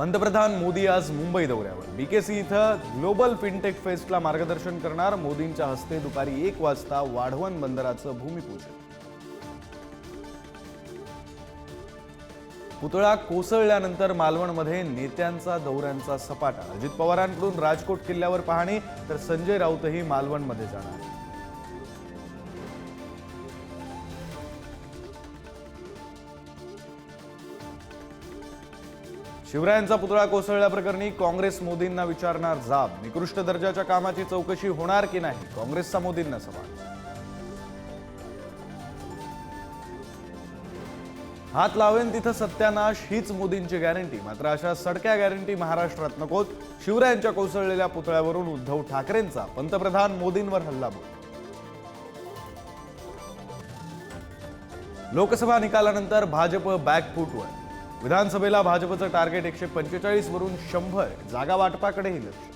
पंतप्रधान मोदी आज मुंबई दौऱ्यावर. बीकेसी इथं ग्लोबल फिनटेक फेस्टला मार्गदर्शन करणार मोदींच्या हस्ते दुपारी एक वाजता वाढवण बंदराचं भूमिपूजन. पुतळा कोसळल्यानंतर मालवणमध्ये नेत्यांचा दौऱ्यांचा सपाटा. अजित पवारांकडून राजकोट किल्ल्यावर पाहणी तर संजय राऊतही मालवणमध्ये जाणार. शिवरायांचा पुतळा कोसळल्याप्रकरणी काँग्रेस मोदींना विचारणार जाब. निकृष्ट दर्जाच्या कामाची चौकशी होणार की नाही? काँग्रेसचा मोदींना सवाल. हात लावेन तिथं सत्यानाश हीच मोदींची गॅरंटी मात्र अशा सडक्या गॅरंटी महाराष्ट्रात नकोत. शिवरायांच्या कोसळलेल्या पुतळ्यावरून उद्धव ठाकरेंचा पंतप्रधान मोदींवर हल्लाबोल लोकसभा निकालानंतर भाजप बॅकफूटवर विधानसभेला भाजपचं टार्गेट एकशे पंचेचाळीस वरून शंभर. जागा वाटपाकडेही लक्ष.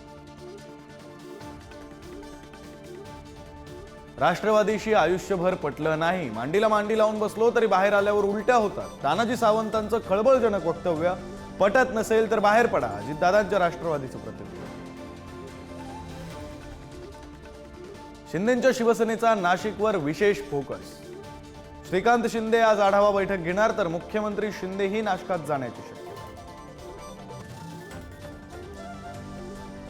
राष्ट्रवादीशी आयुष्यभर पटलं नाही. मांडीला मांडी लावून बसलो तरी बाहेर आल्यावर उलट्या होतात. तानाजी सावंतांचं खळबळजनक वक्तव्य. पटत नसेल तर बाहेर पडा. अजितदादांच्या राष्ट्रवादीचं प्रतिक्रिया. शिंदेच्या शिवसेनेचा नाशिकवर विशेष फोकस. श्रीकांत शिंदे आज आढावा बैठक घेणार तर मुख्यमंत्री शिंदेही नाशकात जाण्याची शक्यता.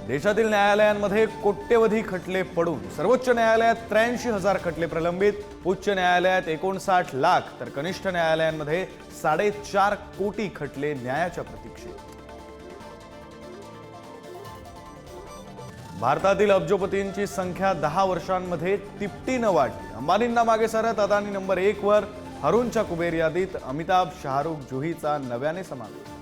देशातील न्यायालयांमध्ये कोट्यवधी खटले पडून सर्वोच्च न्यायालयात त्र्याऐंशी हजार खटले प्रलंबित उच्च न्यायालयात एकोणसाठ लाख तर कनिष्ठ न्यायालयांमध्ये साडेचार कोटी खटले न्यायाच्या प्रतीक्षेत. भारतातील अब्जोपतींची संख्या दहा वर्षांमध्ये तिपटीनं वाढली अंबानींना मागे सरत अदानी नंबर एकवर हरुणच्या कुबेर यादीत अमिताभ शाहरुख जुहीचा नव्याने समावेश